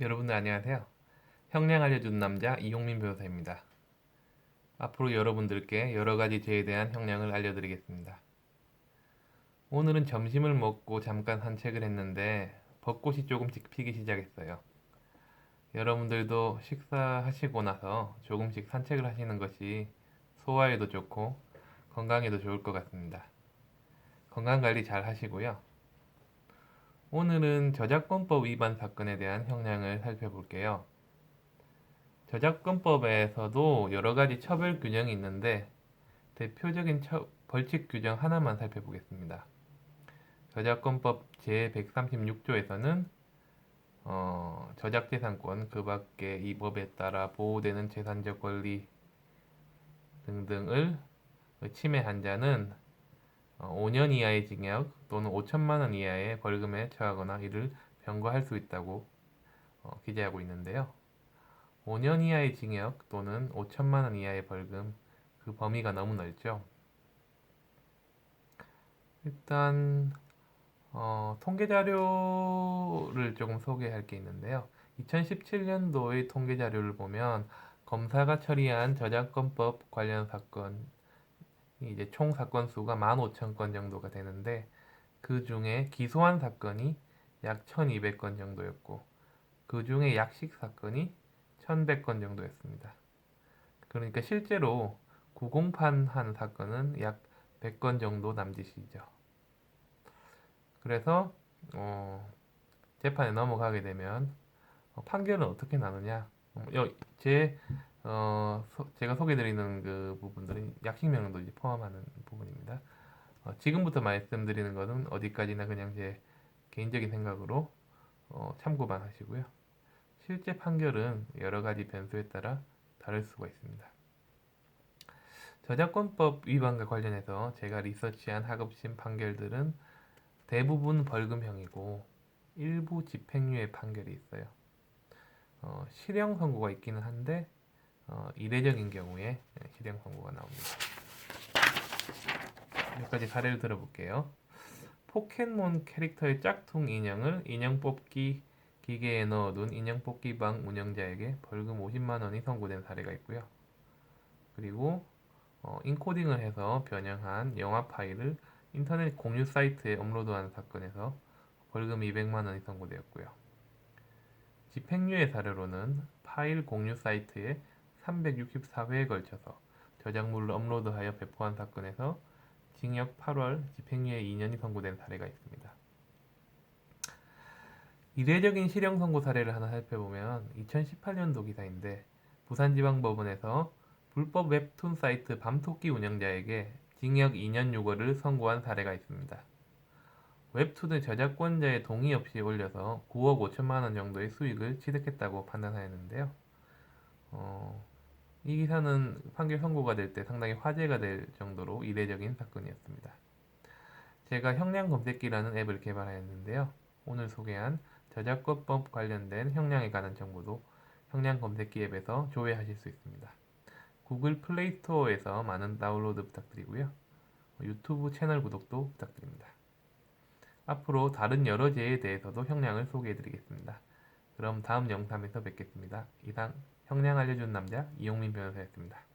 여러분들 안녕하세요. 형량 알려준 남자 이용민 변호사입니다. 앞으로 여러분들께 여러 가지 죄에 대한 형량을 알려드리겠습니다. 오늘은 점심을 먹고 잠깐 산책을 했는데 벚꽃이 조금씩 피기 시작했어요. 여러분들도 식사하시고 나서 조금씩 산책을 하시는 것이 소화에도 좋고 건강에도 좋을 것 같습니다. 건강 관리 잘 하시고요. 오늘은 저작권법 위반 사건에 대한 형량을 살펴볼게요. 저작권법에서도 여러 가지 처벌 규정이 있는데 대표적인 처- 벌칙 규정 하나만 살펴보겠습니다. 저작권법 제136조에서는 어, 저작재산권 그 밖에 이 법에 따라 보호되는 재산적 권리 등등을 침해한 자는 어, 5년 이하의 징역 또는 5천만 원 이하의 벌금에 처하거나 이를 병과할 수 있다고 어, 기재하고 있는데요. 5년 이하의 징역 또는 5천만 원 이하의 벌금 그 범위가 너무 넓죠. 일단 어, 통계 자료를 조금 소개할 게 있는데요. 2017년도의 통계 자료를 보면 검사가 처리한 저작권법 관련 사건 이제 총 사건 수가 15,000건 정도가 되는데 그 중에 기소한 사건이 약 1,200건 정도였고 그 중에 약식 사건이 1,100건 정도였습니다. 그러니까 실제로 구공판한 사건은 약 100건 정도 남짓이죠. 그래서 어, 재판에 넘어가게 되면 어, 판결은 어떻게 나느냐? 어, 여- 제 어, 소- 제가 소개드리는 그 부분들은 약식명도 이제 포함하는 부분입니다. 어, 지금부터 말씀드리는 것은 어디까지나 그냥 제 개인적인 생각으로 어, 참고만 하시고요. 실제 판결은 여러 가지 변수에 따라 다를 수가 있습니다. 저작권법 위반과 관련해서 제가 리서치한 하급심 판결들은 대부분 벌금형이고 일부 집행유예 판결이 있어요. 어, 실형 선고가 있기는 한데 어, 이례적인 경우에 실형 선고가 나옵니다. 몇 가지 사례를 들어볼게요. 포켓몬 캐릭터의 짝퉁 인형을 인형 뽑기 기계에 넣어둔 인형 뽑기 방 운영자에게 벌금 50만 원이 선고된 사례가 있고요. 그리고 어, 인코딩을 해서 변형한 영화 파일을 인터넷 공유 사이트에 업로드한 사건에서 벌금 200만 원이 선고되었고요. 집행유예 사례로는 파일 공유 사이트에 364회에 걸쳐서 저작물을 업로드하여 배포한 사건에서 징역 8월, 집행유예 2년이 선고된 사례가 있습니다. 이례적인 실형 선고 사례를 하나 살펴보면 2018년도 기사인데 부산지방법원에서 불법 웹툰 사이트 밤토끼 운영자에게 징역 2년 6월을 선고한 사례가 있습니다. 웹툰을 저작권자의 동의 없이 올려서 9억 5천만 원 정도의 수익을 취득했다고 판단하였는데요. 어, 이 기사는 판결 선고가 될 때 상당히 화제가 될 정도로 이례적인 사건이었습니다. 제가 형량 검색기라는 앱을 개발하였는데요. 오늘 소개한 저작권법 관련된 형량에 관한 정보도 형량 검색기 앱에서 조회하실 수 있습니다. 구글 플레이 스토어에서 많은 다운로드 부탁드리고요. 유튜브 채널 구독도 부탁드립니다. 앞으로 다른 여러 죄에 대해서도 형량을 소개해 드리겠습니다. 그럼 다음 영상에서 뵙겠습니다. 이상 형량 알려준 남자 이용민 변호사였습니다.